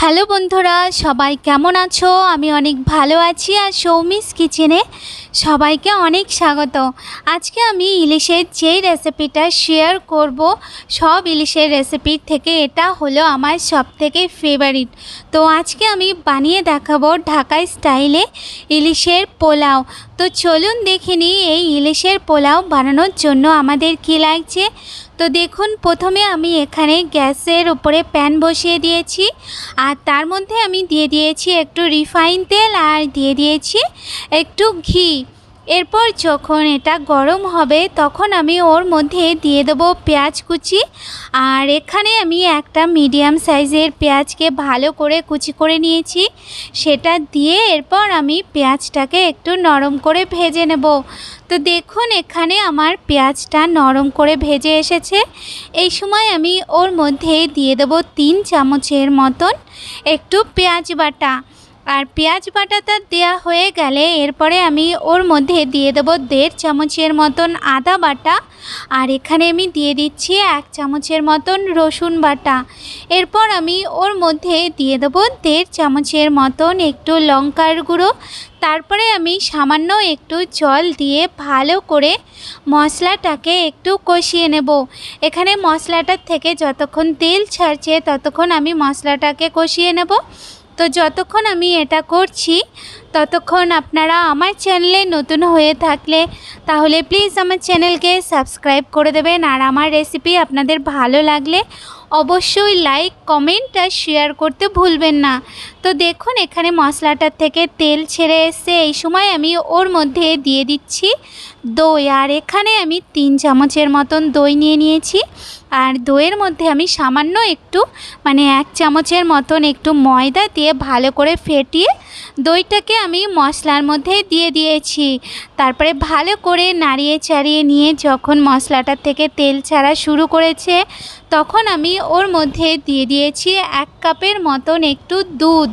Hello বন্ধুরা সবাই কেমন আছো? আমি অনেক ভালো আছি আর সৌমিস কিচেনে। সবাইকে অনেক স্বাগত। আজকে আমি ইলিশের যেই রেসিপিটা শেয়ার করব, সব ইলিশের রেসিপির থেকে এটা হলো আমার সব থেকে ফেভারিট তো আজকে আমি বানিয়ে দেখাবো ঢাকাই স্টাইলে ইলিশের পোলাও। তো চলুন দেখে নিই এই ইলিশের পোলাও বানানোর জন্য আমাদের কী লাগছে। তো দেখুন, প্রথমে আমি এখানে গ্যাসের উপরে প্যান বসিয়ে দিয়েছি, আর তার মধ্যে আমি দিয়ে দিয়েছি একটু রিফাইন তেল, আর দিয়ে দিয়েছি একটু ঘি। এরপর যখন এটা গরম হবে, তখন আমি ওর মধ্যে দিয়ে দেবো পেঁয়াজ কুচি। আর এখানে আমি একটা মিডিয়াম সাইজের পেঁয়াজকে ভালো করে কুচি করে নিয়েছি। সেটা দিয়ে এরপর আমি পেঁয়াজটাকে একটু নরম করে ভেজে নেব। তো দেখুন, এখানে আমার পেঁয়াজটা নরম করে ভেজে এসেছে। এই সময় আমি ওর মধ্যে দিয়ে দেবো তিন চামচের মতন একটু পেঁয়াজ বাটা। আর পেঁয়াজ বাটাটা দেওয়া হয়ে গেলে এরপরে আমি ওর মধ্যে দিয়ে দেবো দেড় চামচের মতন আদা বাটা। আর এখানে আমি দিয়ে দিচ্ছি এক চামচের মতন রসুন বাটা। এরপর আমি ওর মধ্যে দিয়ে দেবো দেড় চামচের মতন একটু লঙ্কার গুঁড়ো। তারপরে আমি সামান্য একটু জল দিয়ে ভালো করে মশলাটাকে একটু কষিয়ে নেব। এখানে মশলাটার থেকে যতক্ষণ তেল ছাড়ছে ততক্ষণ আমি মশলাটাকে কষিয়ে নেব। তো যতক্ষণ আমি এটা করছি ততক্ষণ আপনারা আমার চ্যানেলে নতুন হয়ে থাকলে তাহলে প্লিজ আমার চ্যানেলকে সাবস্ক্রাইব করে দেবেন আর আমার রেসিপি আপনাদের ভালো লাগলে অবশ্যই লাইক কমেন্ট আর শেয়ার করতে ভুলবেন না। তো দেখুন, এখানে মশলাটার থেকে তেল ছেড়ে এসে এই সময় আমি ওর মধ্যে দিয়ে দিচ্ছি দই। আর এখানে আমি তিন চামচের মতন দই নিয়ে নিয়েছি। আর দইয়ের মধ্যে আমি সামান্য একটু মানে এক চামচের মতন একটু ময়দা দিয়ে ভালো করে ফেটিয়ে দইটাকে আমি মশলার মধ্যে দিয়ে দিয়েছি। তারপরে ভালো করে নাড়িয়ে চাড়িয়ে নিয়ে যখন মশলাটার থেকে তেল ছাড়া শুরু করেছে, তখন আমি ওর মধ্যে দিয়ে দিয়েছি এক কাপের মতন একটু দুধ।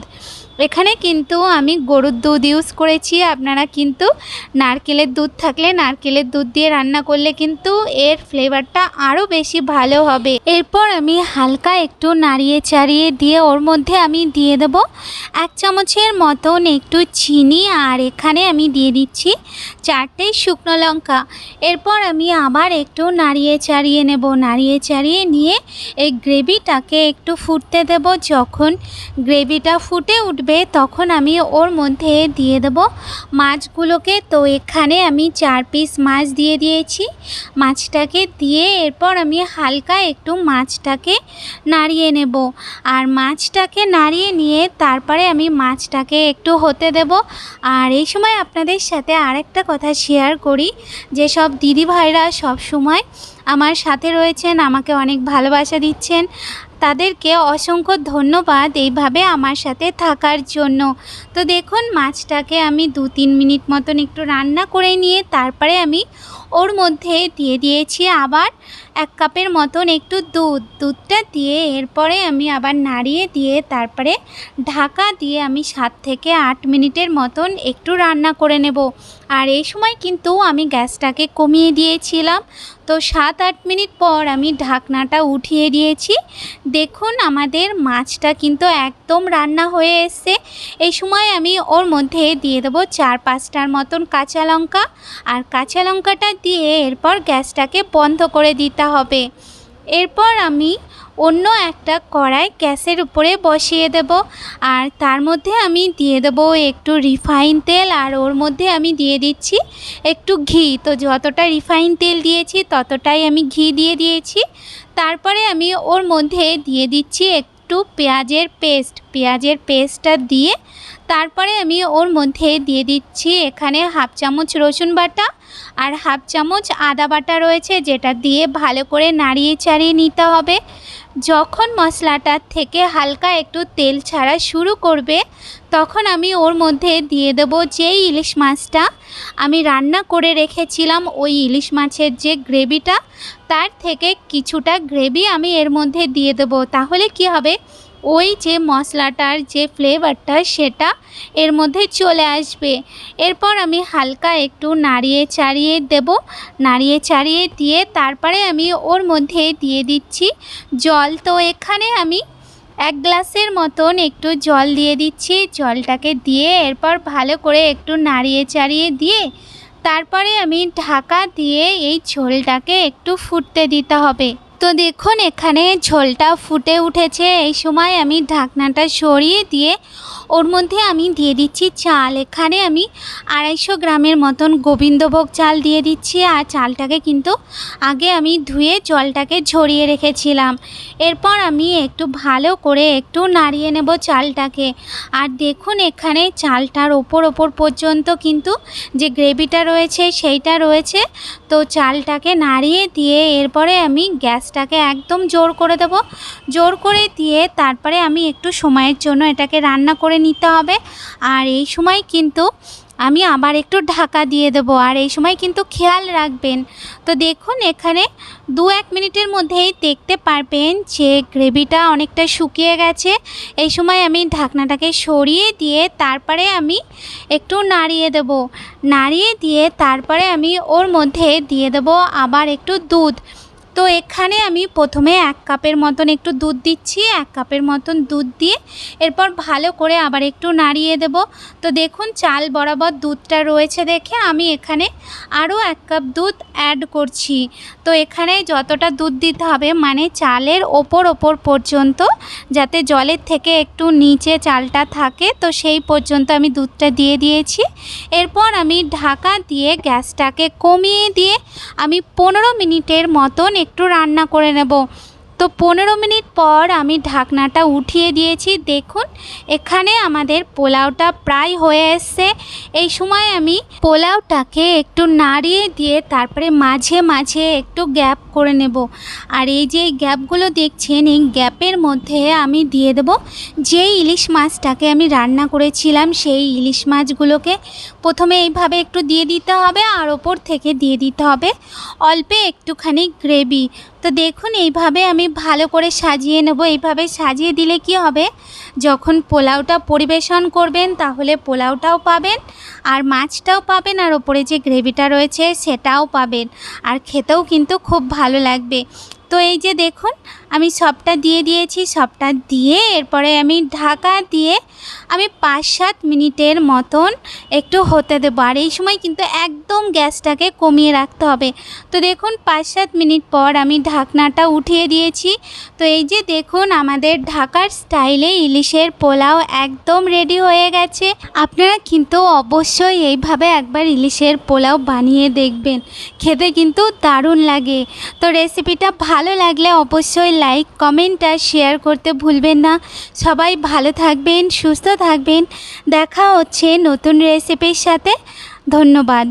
এখানে কিন্তু আমি গরুর দুধ ইউজ করেছি। আপনারা কিন্তু নারকেলের দুধ থাকলে নারকেলের দুধ দিয়ে রান্না করলে কিন্তু এর ফ্লেভারটা আরও বেশি ভালো হবে। এরপর আমি হালকা একটু নাড়িয়ে চাড়িয়ে দিয়ে ওর মধ্যে আমি দিয়ে দেবো এক চামচের মতন একটু চিনি আর এখানে আমি দিয়ে দিচ্ছি চারটে শুকনো লঙ্কা। এরপর আমি আবার একটু নাড়িয়ে চাড়িয়ে নেব। নাড়িয়ে চাড়িয়ে নিয়ে এই গ্রেভিটাকে একটু ফুটতে দেব। যখন গ্রেভিটা ফুটে উঠবে তখন আমি ওর মধ্যে দিয়ে দেব মাছগুলোকে। তো এখানে আমি চার পিস মাছ দিয়ে দিয়েছি। মাছটাকে দিয়ে এরপর আমি হালকা একটু মাছটাকে নাড়িয়ে নেব। আর মাছটাকে নাড়িয়ে নিয়ে তারপরে আমি মাছটাকে একটু হতে দেব। আর এই সময় আপনাদের সাথে আরেকটা কথা শেয়ার করি, যে সব দিদি ভাইরা সব সময় আমার সাথে রয়েছেন, আমাকে অনেক ভালোবাসা দিচ্ছেন। তাদেরকে অসংখ্য ধন্যবাদ এইভাবে আমার সাথে থাকার জন্য। তো দেখুন, মাছটাকে আমি দু তিন মিনিট মতন একটু রান্না করে নিয়ে তারপরে আমি ওর মধ্যে দিয়ে দিয়েছি আবার এক কাপের মতন একটু দুধ, দুধটা দিয়ে এরপরে আমি আবার নাড়িয়ে দিয়ে তারপরে ঢাকা দিয়ে আমি সাত থেকে আট মিনিটের মতন একটু রান্না করে নেব। আর এই সময় কিন্তু আমি গ্যাসটাকে কমিয়ে দিয়েছিলাম। তো সাত আট মিনিট পর আমি ঢাকনাটা উঠিয়ে দিয়েছি। দেখুন আমাদের মাছটা কিন্তু একদম রান্না হয়ে এসছে। এই সময় আমি ওর মধ্যে দিয়ে দেবো চার পাঁচটার মতন কাঁচা লঙ্কা। আর কাঁচা লঙ্কাটা দিয়ে এরপর গ্যাসটাকে বন্ধ করে দিতে হবে। এরপর আমি অন্য একটা কড়াই গ্যাসের উপরে বসিয়ে দেব আর তার মধ্যে আমি দিয়ে দেব একটু রিফাইন তেল আর ওর মধ্যে আমি দিয়ে দিচ্ছি একটু ঘি। তো যতটা রিফাইন তেল দিয়েছি ততটাই আমি ঘি দিয়ে দিয়েছি। তারপরে আমি ওর মধ্যে দিয়ে দিচ্ছি একটু পেঁয়াজের পেস্ট। পেঁয়াজের পেস্টটা দিয়ে তারপরে আমি ওর মধ্যে দিয়ে দিচ্ছি এখানে হাফ চামচ রসুন বাটা আর হাফ চামচ আদা বাটা রয়েছে, যেটা দিয়ে ভালো করে নাড়িয়ে চাড়িয়ে নিতে হবে। যখন মশলাটার থেকে হালকা একটু তেল ছাড়া শুরু করবে, তখন আমি ওর মধ্যে দিয়ে দেব যেই ইলিশ মাছটা। আমি রান্না করে রেখেছিলাম ওই ইলিশ মাছের যে গ্রেভিটা, তার থেকে কিছুটা গ্রেভি আমি এর মধ্যে দিয়ে দেবো। তাহলে কি হবে? ওই যে মশলাটার যে ফ্লেভারটা সেটা এর মধ্যে চলে আসবে। এরপর আমি হালকা একটু নাড়িয়ে চাড়িয়ে দেব। নাড়িয়ে চাড়িয়ে দিয়ে তারপরে আমি ওর মধ্যে দিয়ে দিচ্ছি জল। তো এখানে আমি এক গ্লাসের মতন একটু জল দিয়ে দিচ্ছি। জলটাকে দিয়ে এরপর ভালো করে একটু নাড়িয়ে চাড়িয়ে দিয়ে তারপরে আমি ঢাকা দিয়ে এই ঝোলটাকে একটু ফুটতে দিতে হবে। তো দেখুন এখানে ঝোলটা ফুটে উঠেছে। এই সময় আমি ঢাকনাটা সরিয়ে দিয়ে ওর মধ্যে আমি দিয়ে দিচ্ছি চাল। এখানে আমি আড়াইশো গ্রামের মতন গোবিন্দভোগ চাল দিয়ে দিচ্ছি আর চালটাকে কিন্তু আগে আমি ধুয়ে জলটাকে ঝরিয়ে রেখেছিলাম। এরপর আমি একটু ভালো করে একটু নাড়িয়ে নেব চালটাকে। আর দেখুন এখানে চালটার ওপর ওপর পর্যন্ত কিন্তু যে গ্রেভিটা রয়েছে সেইটা রয়েছে। তো চালটাকে নাড়িয়ে দিয়ে এরপরে আমি গ্যাসটাকে একদম জোর করে দেব। জোর করে দিয়ে তারপরে আমি একটু সময়ের জন্য এটাকে রান্না করে নিতে হবে। আর এই সময় কিন্তু আমি আবার একটু ঢাকা দিয়ে দেবো। আর এই সময় কিন্তু খেয়াল রাখবেন। তো দেখুন, এখানে দু এক মিনিটের মধ্যেই দেখতে পারবেন যে গ্রেভিটা অনেকটা শুকিয়ে গেছে। এই সময় আমি ঢাকনাটাকে সরিয়ে দিয়ে তারপরে আমি একটু নাড়িয়ে দেব। নাড়িয়ে দিয়ে তারপরে আমি ওর মধ্যে দিয়ে দেব আবার একটু দুধ। তো এখানে আমি প্রথমে এক কাপের মতন একটু দুধ দিচ্ছি, এক কাপের মতন দুধ দিয়ে এরপর ভালো করে আবার একটু নাড়িয়ে দেব। তো দেখুন, চাল বরাবর দুধটা রয়েছে দেখে আমি এখানে আরও এক কাপ দুধ অ্যাড করছি। তো এখানে যতটা দুধ দিতে হবে মানে চালের ওপর ওপর পর্যন্ত, যাতে জলের থেকে একটু নিচে চালটা থাকে, তো সেই পর্যন্ত আমি দুধটা দিয়ে দিয়েছি। এরপর আমি ঢাকা দিয়ে গ্যাসটাকে কমিয়ে দিয়ে আমি পনেরো মিনিটের মতন একটু রান্না করে নেব। তো পনেরো মিনিট পর আমি ঢাকনাটা উঠিয়ে দিয়েছি। দেখুন, এখানে আমাদের পোলাওটা প্রায় হয়ে এসছে। এই সময় আমি পোলাওটাকে একটু নাড়িয়ে দিয়ে তারপরে মাঝে মাঝে একটু গ্যাপ করে নেব। আর এই যে গ্যাপগুলো দেখছেন, এই গ্যাপের মধ্যে আমি দিয়ে দেব যেই ইলিশ মাছটাকে আমি রান্না করেছিলাম, সেই ইলিশ মাছগুলোকে। প্রথমে এইভাবে একটু দিয়ে দিতে হবে, আর ওপর থেকে দিয়ে দিতে হবে অল্পে একটুখানি গ্রেভি। তো দেখুন, এইভাবে আমি ভালো করে সাজিয়ে নেব। এইভাবে সাজিয়ে দিলে কি হবে? যখন পোলাওটা পরিবেশন করবেন, তাহলে পোলাওটাও পাবেন আর মাছটাও পাবেন আর ওপরে যে গ্রেভিটা রয়েছে, সেটাও পাবেন। আর খেতেও কিন্তু খুব ভালো লাগবে। তো এই যে দেখুন, আমি সবটা দিয়ে দিয়েছি, সবটা দিয়ে এরপরে আমি ঢাকা দিয়ে আমি পাঁচ সাত মিনিটের মতন একটু হতে দেবো। আর এই সময় কিন্তু একদম গ্যাসটাকে কমিয়ে রাখতে হবে। তো দেখুন পাঁচ সাত মিনিট পর আমি ঢাকনাটা উঠিয়ে দিয়েছি। তো এই যে দেখুন, আমাদের ঢাকার স্টাইলে ইলিশের পোলাও একদম রেডি হয়ে গেছে। আপনারা কিন্তু অবশ্যই এইভাবে একবার ইলিশের পোলাও বানিয়ে দেখবেন। খেতে কিন্তু দারুণ লাগে। তো রেসিপিটা ভালো লাগলে অবশ্যই লাইক কমেন্ট আর শেয়ার করতে ভুলবেন না। সবাই ভালো থাকবেন, সুস্থ থাকবেন। দেখা হচ্ছে নতুন রেসিপির সাথে। ধন্যবাদ।